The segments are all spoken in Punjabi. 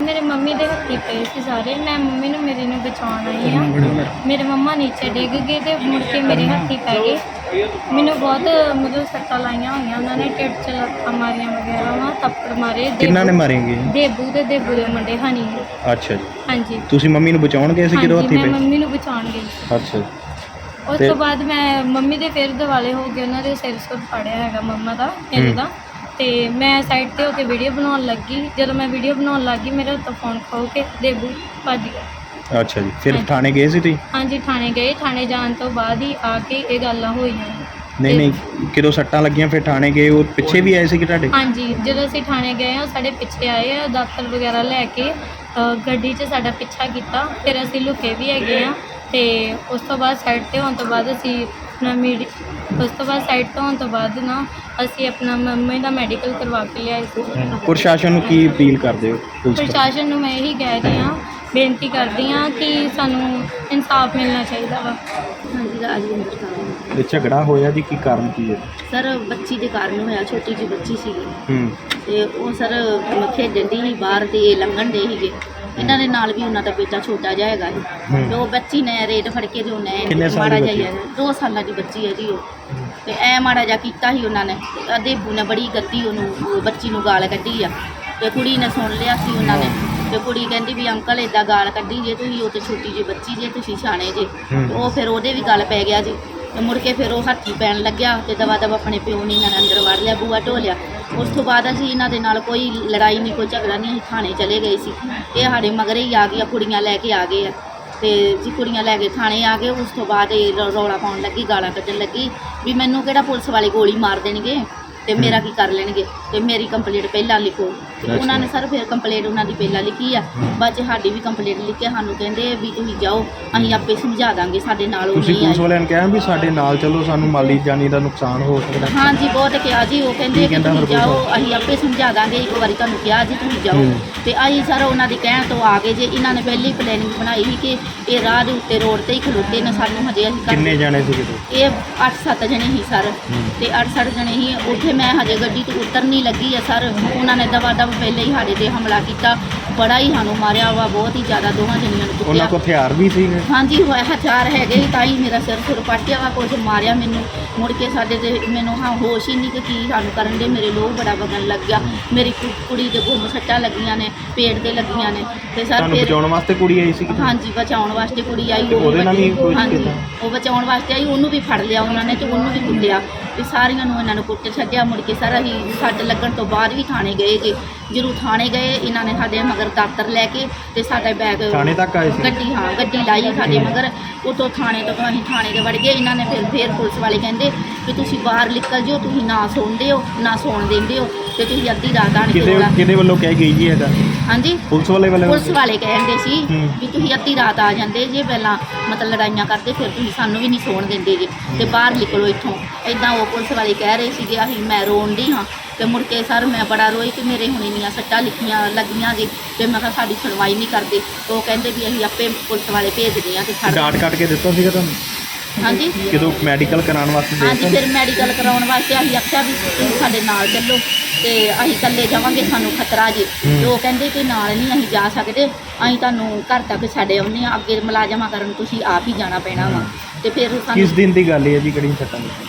ਮੇਰੇ ਮੰਮੀ ਦੇ ਹੱਥੀ ਪਏ ਸੀ ਸਾਰੇ। ਮੈਂ ਮੰਮੀ ਨੂੰ ਮੇਰੀ ਨੂੰ ਬਚਾਉਣ ਆਈ ਆ ਮੇਰੇ ਮੰਮਾ ਨੀਚੇ ਡਿੱਗ ਗਏ ਤੇ ਮੁੜ ਕੇ ਮੇਰੇ ਹੱਥੀ ਪੈ ਗਏ। ਮੈਨੂੰ ਬਹੁਤ ਮਤਲਬ ਸੱਟਾਂ ਲਾਈਆਂ ਹੋਈਆਂ ਉਹਨਾਂ ਨੇ ਢਿੱਡ 'ਚ ਲੱਤਾਂ ਮਾਰੀਆਂ ਵਗੈਰਾ ਵਾ ਥੱਪੜ ਮਾਰੇ। ਕਿੰਨਾ ਨੇ ਮਾਰੇਂਗੇ ਦੇਬੂ ਤੇ ਦੇਬੂ ਦੇ ਮੁੰਡੇ ਹਨੀ। ਅੱਛਾ ਜੀ। ਹਾਂਜੀ। ਤੁਸੀਂ ਮੰਮੀ ਨੂੰ ਬਚਾਉਣ ਗਏ ਸੀ ਕਿਦੋਂ ਹੱਥੀ ਮੈਂ ਪਏ? ਮੰਮੀ ਨੂੰ ਬਚਾਉਣ ਗਈ ਸੀ। ਅੱਛਾ ਉਸ ਤੇ- ਤੋਂ ਬਾਅਦ ਮੈਂ ਮੰਮੀ ਦੇ ਫਿਰ ਦਿਵਾਲੇ ਹੋ ਗਏ ਉਹਨਾਂ ਦੇ ਸਿਰ ਸੁਰ ਫੜਿਆ ਹੈਗਾ ਮੰਮਾ ਦਾ ਇਹਦਾ ਤੇ ਮੈਂ ਸਾਈਡ ਤੇ ਹੋ ਕੇ ਵੀਡੀਓ ਬਣਾਉਣ ਲੱਗੀ। ਜਦੋਂ ਮੈਂ ਵੀਡੀਓ ਬਣਾਉਣ ਲੱਗੀ ਮੇਰੇ ਹੱਥੋਂ ਫੋਨ ਖੋ ਕੇ ਦੇਬੂ ਭੱਜ ਗਿਆ। ਅੱਛਾ ਜੀ। ਫਿਰ ਹਾਂਜੀ। ਥਾਣੇ ਗਏ ਸੀ ਤੁਸੀਂ? ਹਾਂਜੀ ਥਾਣੇ ਗਏ। ਥਾਣੇ ਜਾਣ ਤੋਂ ਬਾਅਦ ਹੀ ਆ ਕੇ ਇਹ ਗੱਲਾਂ ਹੋਈਆਂ। ਨਹੀਂ ਨਹੀਂ। ਕਿਦੋਂ ਸੱਟਾਂ ਲੱਗੀਆਂ ਫਿਰ ਥਾਣੇ ਗਏ? ਉਹ ਪਿੱਛੇ ਵੀ ਆਏ ਸੀ ਕਿ ਤੁਹਾਡੇ? ਹਾਂਜੀ। ਜਦੋਂ ਅਸੀਂ ਥਾਣੇ ਗਏ ਉਹ ਸਾਡੇ ਪਿੱਛੇ ਆਏ ਆ ਦਾਤਰ ਵਗੈਰਾ ਲੈ ਕੇ ਅ, ਗੱਡੀ 'ਚ ਸਾਡਾ ਪਿੱਛਾ ਕੀਤਾ। ਫਿਰ ਅਸੀਂ ਲੁਕੇ ਵੀ ਹੈਗੇ ਆ ਤੇ ਉਸ ਤੋਂ ਬਾਅਦ ਸਾਈਡ ਤੇ ਹੋਣ ਤੋਂ ਬਾਅਦ ਅਸੀਂ ਆਪਣਾ ਮੀਡੀ ਉਸ ਤੋਂ ਬਾਅਦ ਸਾਈਡ ਤੋਂ ਹੋਣ ਤੋਂ ਬਾਅਦ ਨਾ ਅਸੀਂ ਆਪਣਾ ਮੰਮੀ ਦਾ ਮੈਡੀਕਲ ਕਰਵਾ ਕੇ ਲਿਆਏ ਸੀ। ਪ੍ਰਸ਼ਾਸਨ ਨੂੰ ਕੀ ਅਪੀਲ ਕਰਦੇ ਹੋ ਪੁਲਿਸ ਪ੍ਰਸ਼ਾਸਨ ਨੂੰ ਮੈਂ ਇਹੀ ਕਹਿ ਰਹੀ ਹਾਂ ਬੇਨਤੀ ਕਰਦੀ ਹਾਂ ਕਿ ਸਾਨੂੰ ਇਨਸਾਫ ਮਿਲਣਾ ਚਾਹੀਦਾ ਵਾ। ਹਾਂਜੀ ਰਾਜਵਿੰਦਰ ਕੌਰ ਇਹ ਝਗੜਾ ਹੋਇਆ ਜੀ ਕੀ ਕਾਰਨ ਕੀ ਹੈ? ਸਰ ਬੱਚੀ ਦੇ ਕਾਰਨ ਹੋਇਆ ਛੋਟੀ ਜਿਹੀ ਬੱਚੀ ਸੀਗੀ। ਹੂੰ। ਤੇ ਉਹ ਸਰ ਖੇਡਣ ਦੀ ਸੀ ਬਾਹਰ ਤੇ ਇਹ ਲੰਘਣ ਦੇ ਸੀਗੇ। ਇਹਨਾਂ ਦੇ ਨਾਲ ਵੀ ਉਹਨਾਂ ਦਾ ਬੇਟਾ ਛੋਟਾ ਜਿਹਾ ਹੈਗਾ ਸੀ। ਤੇ ਉਹ ਬੱਚੀ ਨੇ ਰੇਟ ਫੜ ਕੇ ਉਹਨੇ ਕਿੰਨੇ ਸਾਲ ਮਾੜਾ ਦੀ ਜਿਹਾ ਹੀ। ਦੋ ਸਾਲਾਂ ਦੀ ਬੱਚੀ ਹੈ ਜੀ ਉਹ। ਤੇ ਐ ਮਾੜਾ ਜਿਹਾ ਕੀਤਾ ਸੀ ਉਹਨਾਂ ਨੇ। ਤੇ ਅਦੇਬੂ ਨੇ ਬੜੀ ਗੱਦੀ ਉਹਨੂੰ ਉਹ ਬੱਚੀ ਨੂੰ ਗਾਲ ਕੱਢੀ ਆ। ਤੇ ਕੁੜੀ ਨੇ ਸੁਣ ਲਿਆ ਸੀ ਉਹਨਾਂ ਨੇ। ਤੇ ਕੁੜੀ ਕਹਿੰਦੀ ਵੀ ਅੰਕਲ ਏਦਾਂ ਗਾਲ ਕੱਢੀ ਜੇ ਤੁਸੀਂ ਉਹ ਤੇ ਛੋਟੀ ਜਿਹੀ ਬੱਚੀ ਜੇ ਤੁਸੀਂ ਸਿਆਣੇ ਜੇ। ਹੂੰ। ਤੇ ਉਹ ਫਿਰ ਉਹਦੇ ਵੀ ਗੱਲ ਪੈ ਗਿਆ ਜੀ। ਤੇ ਮੁੜ ਕੇ ਫਿਰ ਉਹ ਹੱਥੀ ਪੈਣ ਲੱਗਿਆ ਤੇ ਦਵਾ ਦਵਾ ਆਪਣੇ ਪਿਓ ਨੇ ਇਹਨਾਂ ਨੇ ਅੰਦਰ ਵੜ ਲਿਆ ਬੂਆ ਢੋਲਿਆ ਉਸ ਤੋਂ ਬਾਅਦ ਅਸੀਂ ਇਹਨਾਂ ਦੇ ਨਾਲ ਕੋਈ ਲੜਾਈ ਨਹੀਂ, ਕੋਈ ਝਗੜਾ ਨਹੀਂ, ਅਸੀਂ ਥਾਣੇ ਚਲੇ ਗਏ ਸੀ। ਇਹ ਸਾਡੇ ਮਗਰੇ ਹੀ ਆ ਗਈਆਂ, ਕੁੜੀਆਂ ਲੈ ਕੇ ਆ ਗਏ ਆ। ਤੇ ਜੀ ਕੁੜੀਆਂ ਲੈ ਕੇ ਥਾਣੇ ਆ ਗਏ, ਉਸ ਤੋਂ ਬਾਅਦ ਇਹ ਰੌ- ਰੌਲਾ ਪਾਉਣ ਲੱਗੀ, ਗਾਲਾਂ ਕੱਢਣ ਲੱਗੀ ਵੀ ਮੈਨੂੰ ਕਿਹੜਾ ਪੁਲਿਸ ਵਾਲੇ ਗੋਲੀ ਮਾਰ ਦੇਣਗੇ? ਤੇ ਮੇਰਾ ਕੀ ਕਰ ਲੈਣਗੇ? ਤੇ ਮੇਰੀ ਕੰਪਲੀਟ ਪਹਿਲਾਂ ਲਿਖੋ। ਤੇ ਉਹਨਾਂ ਨੇ ਸਰ ਫਿਰ ਕੰਪਲੀਟ ਉਹਨਾਂ ਦੀ ਪਹਿਲਾਂ ਲਿਖੀ ਆ। ਬਾਅਦ 'ਚ ਸਾਡੀ ਵੀ ਕੰਪਲੀਟ ਲਿਖ ਕੇ ਸਾਨੂੰ ਕਹਿੰਦੇ ਵੀ ਤੁਸੀਂ ਜਾਓ ਅਸੀਂ ਆਪੇ ਸਮਝਾ ਦਾਂਗੇ ਸਾਡੇ ਨਾਲ ਉਹ ਤੁਸੀਂ ਨਹੀਂ ਪੁਲਿਸ ਆਏ। ਵਾਲਿਆਂ ਨੂੰ ਕਿਹਾ ਵੀ ਸਾਡੇ ਨਾਲ ਚੱਲੋ ਸਾਨੂੰ ਮਾਲੀ ਜਾਨੀ ਦਾ ਨੁਕਸਾਨ ਹੋ ਸਕਦਾ। ਹਾਂਜੀ ਬਹੁਤ ਕਿਹਾ ਜੀ ਉਹ ਕਹਿੰਦੇ ਕੀ ਕਹਿੰਦਾ ਤੁਸੀਂ ਜਾਓ ਅਸੀਂ ਆਪੇ ਸਮਝਾ ਦਾਂਗੇ ਇੱਕ ਵਾਰੀ ਤੁਹਾਨੂੰ ਕਿਹਾ ਜੀ ਤੁਸੀਂ ਜਾਓ। ਹੂੰ। ਤੇ ਅਸੀਂ ਸਰ ਉਹਨਾਂ ਦੀ ਕਹਿਣ ਤੋਂ ਆ ਗਏ ਜੇ ਇਹਨਾਂ ਨੇ ਪਹਿਲੀ ਪਲੈਨਿੰਗ ਬਣਾਈ ਸੀ ਕਿ ਇਹ ਰਾਹ ਦੇ ਉੱਤੇ ਰੋਡ ਤੇ ਹੀ ਖਲੋਤੇ ਨੇ ਸਾਨੂੰ ਹਜੇ ਅਸੀਂ ਘਰ- ਕਿੰਨੇ ਜਾਣੇ ਸੀ ਕਿਤੇ ਇਹ 8-7 ਜਣੇ ਹੀ ਸਰ। ਤੇ 8-7 ਜਣੇ ਹੀ ਉੱਥੇ ਮੈਂ ਹਜੇ ਗੱਡੀ ਤੋਂ ਉਤਰ ਨਹੀਂ ਲੱਗੀ ਆ ਸਰ। ਉਹਨਾਂ ਨੇ ਦਵਾ ਦਵ ਪਹਿਲੇ ਹੀ ਸਾਡੇ ਤੇ ਹਮਲਾ ਕੀਤਾ। ਬੜਾ ਹੀ ਸਾਨੂੰ ਮਾਰਿਆ ਵਾ ਬਹੁਤ ਹੀ ਜ਼ਿਆਦਾ ਦੋਵਾਂ ਜਣੀਆਂ ਨੂੰ ਉਹਨਾਂ ਕੁੱਟਿਆ ਕੋਲ ਹਥਿਆਰ ਵੀ ਸੀ ਹਾਂਜੀ ਹੋਇਆ ਹਥਿਆਰ ਹੈਗੇ ਸੀ ਤਾਂ ਹੀ ਮੇਰਾ ਸਿਰ ਸੁਰ ਪਾਟਿਆ ਵਾ ਕੁਝ ਮਾਰਿਆ ਮੈਨੂੰ। ਮੁੜ ਕੇ ਸਾਡੇ ਤੇ ਮੈਨੂੰ ਹਾਂ ਹੋਸ਼ ਹੀ ਨਹੀਂ ਕਿ ਕੀ ਸਾਨੂੰ ਕਰਨ ਦੇ ਮੇਰੇ ਲੋਹ ਬੜਾ ਵਗਣ ਲੱਗ ਗਿਆ। ਮੇਰੀ ਕੁ- ਕੁੜੀ ਦੇ ਗੁੰਮ ਸੱਟਾਂ ਲੱਗੀਆਂ ਨੇ ਪੇਟ ਤੇ ਲੱਗੀਆਂ ਨੇ। ਤੇ ਸਰ ਤੁਹਾਨੂੰ ਫਿਰ ਬਚਾਉਣ ਵਾਸਤੇ ਕੁੜੀ ਆਈ ਸੀ ਕਿਤੇ ਹਾਂਜੀ ਬਚਾਉਣ ਵਾਸਤੇ ਕੁੜੀ ਆਈ। ਤੇ ਉਹਦੇ ਨਾਲ ਵੀ ਹਾਂਜੀ ਕੀਤਾ? ਉਹ ਬਚਾਉਣ ਵਾਸਤੇ ਆਈ ਉਹਨੂੰ ਵੀ ਫੜ ਲਿਆ ਉਹਨਾਂ ਨੇ ਤੇ ਉਹਨੂੰ ਵੀ ਕੁੱਟਿਆ। ਤੇ ਸਾਰੀਆਂ ਨੂੰ ਇਹਨਾਂ ਨੂੰ ਕੁੱਟ ਛੱਡਿਆ। ਮੁੜ ਕੇ ਸਾਰਾ ਹੀ ਸੱਟ ਲੱਗਣ ਤੋਂ ਬਾਅਦ ਵੀ ਥਾਣੇ ਗਏ ਜੀ। ਜਦੋਂ ਥਾਣੇ ਗਏ। ਇਹਨਾਂ ਨੇ ਸਾਡੇ ਮਗਰ ਦਾਤਰ ਲੈ ਕੇ ਤੇ ਸਾਡਾ ਬੈਗ ਥਾਣੇ ਤੱਕ ਆਏ ਸੀ? ਗੱਡੀ ਹਾਂ ਗੱਡੀ ਲਾਈ ਸਾਡੇ ਮਗਰ। ਉਤੋਂ ਥਾਣੇ ਤੋਂ ਅਸੀਂ ਥਾਣੇ ਦੇ ਵੜ ਗਏ। ਇਹਨਾਂ ਨੇ ਫਿਰ ਫਿਰ ਪੁਲਿਸ ਵਾਲੇ ਕਹਿੰਦੇ ਕਿ ਤੁਸੀਂ ਬਾਹਰ ਨਿਕਲ ਜਿਓ ਤੁਸੀਂ ਨਾ ਸੌਂਦੇ ਹੋ ਨਾ ਸੌਣ ਦਿੰਦੇ ਹੋ। ਤੇ ਤੁਸੀਂ ਅੱਧੀ ਰਾਤ ਆਣ ਕੇ ਰੌਲਾ ਕਿਹਦੇ ਵੱਲੋਂ ਕਹਿ ਗਈ ਜੀ ਇਹਦਾ? ਹਾਂਜੀ। ਪੁਲਿਸ ਵਾਲੇ ਵੱਲੋਂ? ਪੁਲਿਸ ਵਾਲੇ ਕਹਿੰਦੇ ਸੀ ਹੂੰ। ਵੀ ਤੁਸੀਂ ਅੱਧੀ ਰਾਤ ਆ ਜਾਂਦੇ ਜੇ ਪਹਿਲਾਂ ਮਤਲਬ ਲੜਾਈਆਂ ਕਰਦੇ ਫਿਰ ਤੁਸੀਂ ਸਾਨੂੰ ਵੀ ਨਹੀਂ ਸੌਣ ਦਿੰਦੇ ਜੇ। ਤੇ ਬਾਹਰ ਨਿਕਲੋ ਇੱਥੋਂ। ਐਦਾਂ ਉਹ ਪੁਲਿਸ ਵਾਲੇ ਕਹਿ ਰਹੇ ਸੀਗੇ ਅਸੀਂ ਮੈਂ ਰੋਣ ਦੀ ਹਾਂ ਤੇ ਮੁੜ ਕੇ ਸਰ ਮੈਂ ਬੜਾ ਰੋਈ ਕਿ ਮੇਰੇ ਹੁਣ ਇੰਨੀਆਂ ਸੱਟਾਂ ਲਿਖੀਆਂ ਲੱਗੀਆਂ ਜੀ ਤੇ ਮੈਂ ਕਿਹਾ ਸਾਡੀ ਸੁਣਵਾਈ ਨਹੀਂ ਕਰਦੇ। ਉਹ ਕਹਿੰਦੇ ਵੀ ਅਸੀਂ ਆਪੇ ਪੁਲਿਸ ਵਾਲੇ ਭੇਜਦੇ ਹਾਂ ਤੇ ਡਾਟ ਕੱਟ ਕੇ ਦਿੱਤਾ ਸੀਗਾ ਤੁਹਾਨੂੰ? ਹਾਂਜੀ? ਜਦੋਂ ਮੈਡੀਕਲ ਕਰਾਉਣ ਵਾਸਤੇ ਦੇ ਹਾਂਜੀ ਫਿਰ ਮੈਡੀਕਲ ਕਰਾਉਣ ਵਾਸਤੇ ਅਸੀਂ ਆਖਿਆ ਵੀ ਤੁਸੀਂ ਸਾਡੇ ਨਾਲ ਚੱਲੋ ਤੇ ਅਸੀਂ ਇਕੱਲੇ ਜਾਵਾਂਗੇ ਸਾਨੂੰ ਖਤਰਾ ਜੀ। ਤੇ ਉਹ ਕਹਿੰਦੇ ਕਿ ਨਾਲ ਨਹੀਂ ਅਸੀਂ ਜਾ ਸਕਦੇ ਅਸੀਂ ਤੁਹਾਨੂੰ ਘਰ ਤੱਕ ਛੱਡ ਆਉਂਦੇ ਹਾਂ। ਅੱਗੇ ਮੁਲਾਜ਼ਮਾਂ ਕਰਨ ਤੁਸੀਂ ਆਪ ਹੀ ਜਾਣਾ ਪੈਣਾ ਵਾ। ਤੇ ਫਿਰ ਸਾਨੂੰ ਕਿਸ ਦਿਨ ਦੀ ਗੱਲ ਹੈ ਜੀ ਕਿਹੜੀ ਸੱਟਾਂ ਲੱਗੀ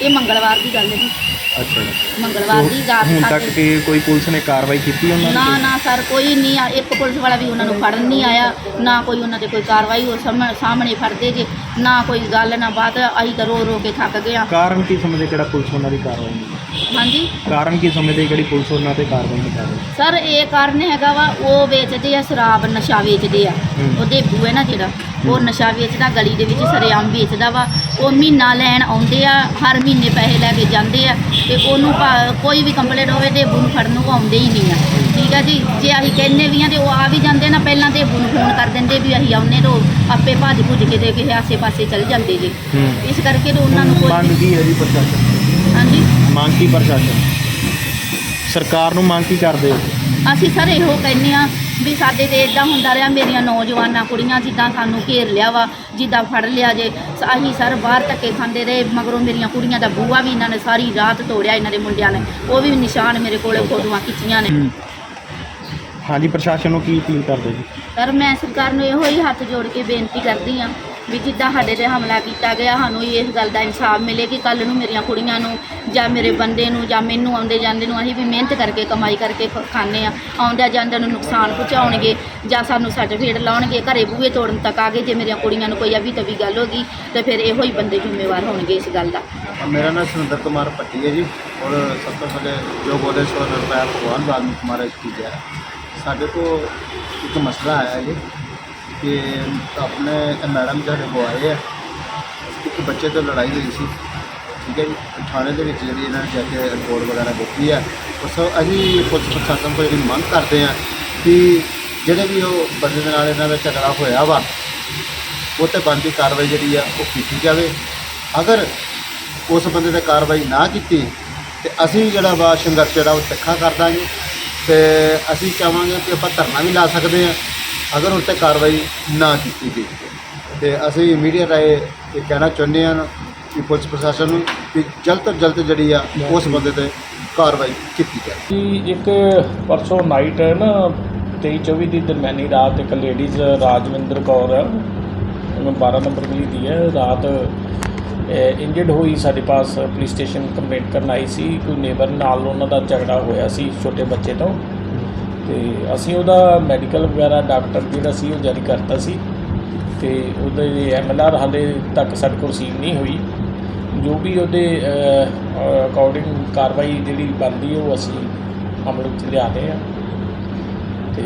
ਇਹ ਮੰਗਲਵਾਰ ਦੀ ਗੱਲ ਹੈ ਜੀ। ਅੱਛਾ ਜੀ। ਮੰਗਲਵਾਰ ਦੀ ਰਾਤ ਹੁਣ ਤੱਕ ਸਾਡੇ ਕਿ ਕੋਈ ਪੁਲਿਸ ਨੇ ਕਾਰਵਾਈ ਕੀਤੀ ਉਹਨਾਂ ਨਾ ਤੇ? ਨਾ ਸਰ ਕੋਈ ਨਹੀਂ ਆ। ਇੱਕ ਪੁਲਿਸ ਵਾਲਾ ਵੀ ਉਹਨਾਂ ਨੂੰ ਫੜਨ ਨਹੀਂ ਆਇਆ। ਨਾ ਕੋਈ ਉਹਨਾਂ ਤੇ ਕੋਈ ਕਾਰਵਾਈ ਉਹ ਸਾਹਮਣੇ ਸਾਹਮਣੇ ਫੜਦੇ ਜੇ। ਨਾ ਕੋਈ ਗੱਲ ਨਾ ਬਾਤ। ਅਸੀਂ ਤਾਂ ਰੋ ਰੋ ਕੇ ਥੱਕ ਗਏ ਹਾਂ ਕਾਰਨ ਕੀ ਸਮਝਦੇ ਕਿਹੜਾ ਪੁਲਿਸ ਉਹਨਾਂ ਦੀ ਕਾਰਵਾਈ ਨਹੀਂ? ਹਾਂਜੀ? ਕਾਰਨ ਕੀ ਸਮਝਦੇ ਕਿਹੜੀ ਪੁਲਿਸ ਉਹਨਾਂ ਤੇ ਕਾਰਵਾਈ ਨਹੀਂ ਕਰ ਰਹੀ? ਸਰ ਇਹ ਕਾਰਨ ਹੈਗਾ ਵਾ ਉਹ ਵੇਚਦੇ ਆ ਸ਼ਰਾਬ ਨਸ਼ਾ ਵੇਚਦੇ ਆ। ਹੂੰ। ਉਹਦੇ ਬੂਏ ਨਾ ਜਿਹੜਾ ਉਹ ਨਸ਼ਾ ਵੇਚਦਾ ਗਲੀ ਦੇ ਵਿੱਚ ਸਰੇਆਮ ਵੇਚਦਾ ਵਾ। ਉਹ ਮਹੀਨਾ ਲੈਣ ਆਉਂਦੇ ਆ ਹਰ ਮਹੀਨੇ ਪੈਸੇ ਲੈ ਕੇ ਜਾਂਦੇ ਆ ਤੇ ਉਹਨੂੰ ਭਾ- ਕੋਈ ਵੀ ਕੰਪਲੇਂਟ ਹੋਵੇ ਤੇ ਨੂੰ ਫੜਨ ਨੂੰ ਉਹ ਆਉਂਦੇ ਹੀ ਨਹੀਂ ਆ। ਠੀਕ ਆ ਜੀ? ਜੇ ਅਸੀਂ ਕਹਿੰਨੇ ਵੀ ਆ ਤੇ ਉਹ ਆ ਵੀ ਜਾਂਦੇ ਨਾ ਪਹਿਲਾਂ ਤੇ ਨੂੰ ਫੋਨ ਕਰ ਦਿੰਦੇ ਵੀ ਅਸੀਂ ਆਉਨੇ ਤੋਂ ਆਪੇ ਭੱਜ ਭੁੱਜ ਕੇ ਤੇ ਕਿਸੇ ਆਸੇ ਪਾਸੇ ਚਲ ਜਾਂਦੇ ਜੀ। ਹੂੰ। ਇਸ ਕਰਕੇ ਤੇ ਉਹਨਾਂ ਨੂੰ ਮੰਗ ਕੀ ਹੈ ਜੀ ਪ੍ਰਸ਼ਾਸਨ ਹਾਂਜੀ? ਮੰਗ ਕੀ ਪ੍ਰਸ਼ਾਸਨ ਸਰਕਾਰ ਨੂੰ ਮੰਗ ਕੀ ਕਰਦੇ ਹੋ? ਅਸੀਂ ਸਰ ਇਹੋ ਕਹਿੰਦੇ ਆ ਵੀ ਸਾਡੇ ਤੇ ਇਦਾਂ ਹੁੰਦਾ ਰਿਹਾ ਮੇਰੀਆਂ ਨੌਜਵਾਨਾਂ ਕੁੜੀਆਂ ਜਿੱਦਾਂ ਸਾਨੂੰ ਘੇਰ ਲਿਆ ਵਾ ਜਿੱਦਾਂ ਫੜ ਲਿਆ ਜੇ। ਅਸੀਂ ਸਰ ਬਾਹਰ ਧੱਕੇ ਖਾਂਦੇ ਰਹੇ ਮਗਰੋਂ ਮੇਰੀਆਂ ਕੁੜੀਆਂ ਦਾ ਬੂਆ ਵੀ ਇਹਨਾਂ ਨੇ ਸਾਰੀ ਰਾਤ ਤੋੜਿਆ ਇਹਨਾਂ ਦੇ ਮੁੰਡਿਆਂ ਨੇ। ਉਹ ਵੀ ਨਿਸ਼ਾਨ ਮੇਰੇ ਕੋਲੇ ਫੋਟੋਆਂ ਖਿੱਚੀਆਂ ਨੇ। ਹਾਂਜੀ ਪ੍ਰਸ਼ਾਸਨ ਨੂੰ ਕੀ ਅਪੀਲ ਕਰਦੇ ਜੀ? ਪਰ ਮੈਂ ਸਰਕਾਰ ਨੂੰ ਇਹੋ ਹੀ ਹੱਥ ਜੋੜ ਕੇ ਬੇਨਤੀ ਕਰਦੀ ਆ ਵੀ ਜਿੱਦਾਂ ਸਾਡੇ ਤੇ ਹਮਲਾ ਕੀਤਾ ਗਿਆ, ਸਾਨੂੰ ਇਸ ਗੱਲ ਦਾ ਇਨਸਾਫ ਮਿਲੇ ਕਿ ਕੱਲ ਨੂੰ ਮੇਰੀਆਂ ਕੁੜੀਆਂ ਨੂੰ ਜਾਂ ਮੇਰੇ ਬੰਦੇ ਨੂੰ ਜਾਂ ਮੈਨੂੰ ਆਉਂਦੇ ਜਾਂਦੇ ਨੂੰ ਅਸੀਂ ਵੀ ਮਿਹਨਤ ਕਰਕੇ, ਕਮਾਈ ਕਰਕੇ ਖਾਣੇ ਆ ਆਉਂਦਿਆਂ ਜਾਂਦਿਆਂ ਨੂੰ ਨੁਕਸਾਨ ਪਹੁੰਚਾਉਣਗੇ ਜਾਂ ਸਾਨੂੰ ਸਰਟੀਫਿਕੇਟ ਲਾਉਣਗੇ, ਘਰੇ ਬੂਹੇ ਤੋੜਨ ਤੱਕ ਆ ਗਏ, ਜੇ ਮੇਰੀਆਂ ਕੁੜੀਆਂ ਨੂੰ ਕੋਈ ਅਵੀ ਤਵੀ ਗੱਲ ਹੋ ਗਈ, ਤੇ ਫਿਰ ਇਹੋ ਹੀ ਬੰਦੇ ਜ਼ਿੰਮੇਵਾਰ ਹੋਣਗੇ ਇਸ ਗੱਲ ਦਾ। ਮੇਰਾ ਨਾਮ ਸੁਰਿੰਦਰ ਕੁਮਾਰ ਪੱਟੀ ਹੈ ਜੀ, ਔਰ ਸਭ ਤੋਂ ਪਹਿਲੇ ਜੋ ਬੋਲੇ ਸੋ ਰਣਪਾਲ ਭਗਵਾਨ ਵਾਲਮੀਕ ਮਹਾਰਾਜ ਕੀ ਜੈ ਸਾਡੇ ਕੋਲ ਇੱਕ ਮਸਲਾ ਆਇਆ ਜੀ ਕਿ ਆਪਣੇ ਮੈਡਮ ਜਿਹੜੇ ਕੋ ਆਏ ਆ। ਇੱਕ ਬੱਚੇ ਤੋਂ ਲੜਾਈ ਹੋਈ ਸੀ। ਠੀਕ ਹੈ ਜੀ। ਥਾਣੇ ਦੇ ਵਿੱਚ ਜਿਹੜੀ ਇਹਨਾਂ ਨੇ ਜਾ ਕੇ ਰਿਪੋਰਟ ਵਗੈਰਾ ਦਿੱਤੀ ਹੈ ਉਸ ਅਸੀਂ ਪੁਲਿਸ ਪ੍ਰਸ਼ਾਸਨ ਤੋਂ ਜਿਹੜੀ ਮੰਗ ਕਰਦੇ ਆ ਕਿ ਜਿਹੜੇ ਵੀ ਉਹ ਬੰਦੇ ਦੇ ਨਾਲ ਇਹਨਾਂ ਦਾ ਝਗੜਾ ਹੋਇਆ ਵਾ, ਉਹ ਤੇ ਬਣਦੀ ਕਾਰਵਾਈ ਜਿਹੜੀ ਆ ਉਹ ਕੀਤੀ ਜਾਵੇ। ਅਗਰ ਉਸ ਬੰਦੇ ਤੇ ਕਾਰਵਾਈ ਨਾ ਕੀਤੀ, ਤੇ ਅਸੀਂ ਜਿਹੜਾ ਵਾ ਸੰਘਰਸ਼ ਜਿਹੜਾ ਉਹ ਤਿੱਖਾ ਕਰ ਦਾਂਗੇ। ਤੇ ਅਸੀਂ ਚਾਹਾਂਗੇ ਕਿ ਆਪਾਂ ਧਰਨਾ ਵੀ ਲਾ ਸਕਦੇ ਹਾਂ ਅਗਰ ਉਸ ਤੇ ਕਾਰਵਾਈ ਨਾ ਕੀਤੀ ਗਈ। ਤੇ ਅਸੀਂ ਮੀਡੀਆ ਰਾਏ ਇਹ ਕਹਿਣਾ ਚਾਹੁੰਦੇ ਹਾਂ ਕਿ ਪੁਲਿਸ ਪ੍ਰਸ਼ਾਸਨ ਨੂੰ ਕਿ ਜਲਦ ਤੋਂ ਜਲਦ ਜਿਹੜੀ ਆ ਉਸ ਬੰਦੇ ਤੇ ਕਾਰਵਾਈ ਕੀਤੀ ਜਾਵੇ ਕਿ ਇੱਕ ਪਰਸੋਂ ਨਾਈਟ ਨਾ 23 24 ਦੀ ਦਰਮਿਆਨੀ ਰਾਤ ਇੱਕ ਲੇਡੀਜ਼ ਰਾਜਵਿੰਦਰ ਕੌਰ ਹੈ। ਉਹਨੂੰ 12 ਨੰਬਰ ਗਲੀ ਦੀ ਹੈ। ਰਾਤ ਇੰਜਰਡ ਹੋਈ ਸਾਡੇ ਪਾਸ ਪੁਲਿਸ ਸਟੇਸ਼ਨ ਕੰਪਲੇਂਟ ਕਰਨ ਆਈ ਸੀ। ਕੋਈ ਨੇਬਰ ਨਾਲ ਉਹਨਾਂ ਦਾ ਝਗੜਾ ਹੋਇਆ ਸੀ ਛੋਟੇ ਬੱਚੇ ਤੋਂ। ਤੇ ਅਸੀਂ ਉਹਦਾ ਮੈਡੀਕਲ ਵਗੈਰਾ ਡਾਕਟਰ ਜਿਹੜਾ ਸੀ ਉਹ ਜਾਰੀ ਕਰਤਾ ਸੀ ਤੇ ਉਹਦੇ ਐਮਐਲਆਰ ਹਾਲੇ ਤੱਕ ਸਾਡੇ ਕੋਲ ਰਸੀਵ ਨਹੀਂ ਹੋਈ। ਜੋ ਵੀ ਉਹਦੇ ਅਕੋਰਡਿੰਗ ਕਾਰਵਾਈ ਜਿਹੜੀ ਬਣਦੀ ਉਹ ਅਸੀਂ ਅਮਲ ਵਿੱਚ ਲਿਆਦੇ ਆ ਤੇ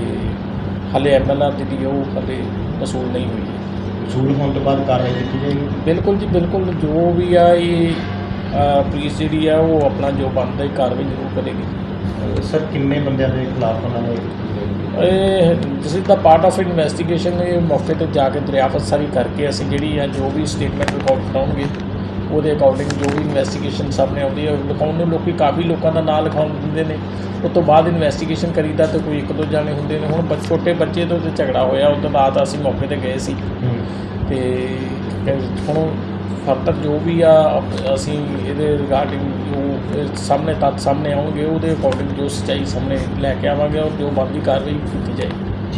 ਹਾਲੇ ਐਮਐਲਆਰ ਜਿਹੜੀ ਉਹ ਹਾਲੇ ਵਸੂਲ ਨਹੀਂ ਹੋਈ। ਵਸੂਲ ਹੋਣ ਤੋਂ ਬਾਅਦ ਕਾਰਵਾਈ ਕੀਤੀ ਜਾਏਗੀ? ਬਿਲਕੁਲ ਜੀ ਬਿਲਕੁਲ। ਜੋ ਵੀ ਆ ਇਹ ਪੁਲਿਸ ਜਿਹੜੀ ਆ ਉਹ ਆਪਣਾ ਜੋ ਬਣਦਾ ਕਾਰਵਾਈ ਜ਼ਰੂਰ ਕਰੇਗੀ। ਸਰ ਕਿੰਨੇ ਬੰਦਿਆਂ ਦੇ ਖਿਲਾਫ ਉਹਨਾਂ ਨੇ ਇਹ is the part of investigation ਇਹ ਮੌਕੇ ਤੇ ਜਾ ਕੇ ਦਰਿਆਫਤ ਸਾਰੀ ਕਰਕੇ ਅਸੀਂ ਜਿਹੜੀ ਆ ਜੋ ਵੀ ਸਟੇਟਮੈਂਟ ਰਿਕਾਰਡ ਕਰਾਉਣਗੇ ਉਹਦੇ ਅਕੋਰਡਿੰਗ ਜੋ ਵੀ ਇਨਵੈਸਟੀਗੇਸ਼ਨ ਸਾਹਮਣੇ ਆਉਂਦੀ ਹੈ ਲਿਖਾਉਣ ਨੂੰ ਲੋਕੀ ਕਾਫੀ ਲੋਕਾਂ ਦਾ ਨਾਂ ਲਿਖਾਉਣ ਦਿੰਦੇ ਨੇ। ਉਸ ਤੋਂ ਬਾਅਦ ਇਨਵੈਸਟੀਗੇਸ਼ਨ ਕਰੀਦਾ ਤੇ ਕੋਈ ਇੱਕ ਦੋ ਜਾਣੇ ਹੁੰਦੇ ਨੇ। ਹੁਣ ਛੋਟੇ ਬੱਚੇ ਤੋਂ ਤੇ ਝਗੜਾ ਹੋਇਆ ਉਸ ਤੋਂ ਬਾਅਦ ਅਸੀਂ ਮੌਕੇ ਤੇ ਗਏ ਸੀ। ਤੇ ਹੁਣ ਫਰਦਰ ਜੋ ਵੀ ਆ, ਅਸੀਂ ਇਹਦੇ ਰਿਗਾਰਡਿੰਗ ਜੋ ਸਾਹਮਣੇ ਤੱਤ ਸਾਹਮਣੇ ਆਉਣਗੇ, ਉਹਦੇ ਅਕੋਰਡਿੰਗ ਜੋ ਸੱਚਾਈ ਸਾਹਮਣੇ ਲੈ ਕੇ ਆਵਾਂਗੇ ਔਰ ਜੋ ਬਣਦੀ ਕਾਰਵਾਈ ਕੀਤੀ ਜਾਏਗੀ।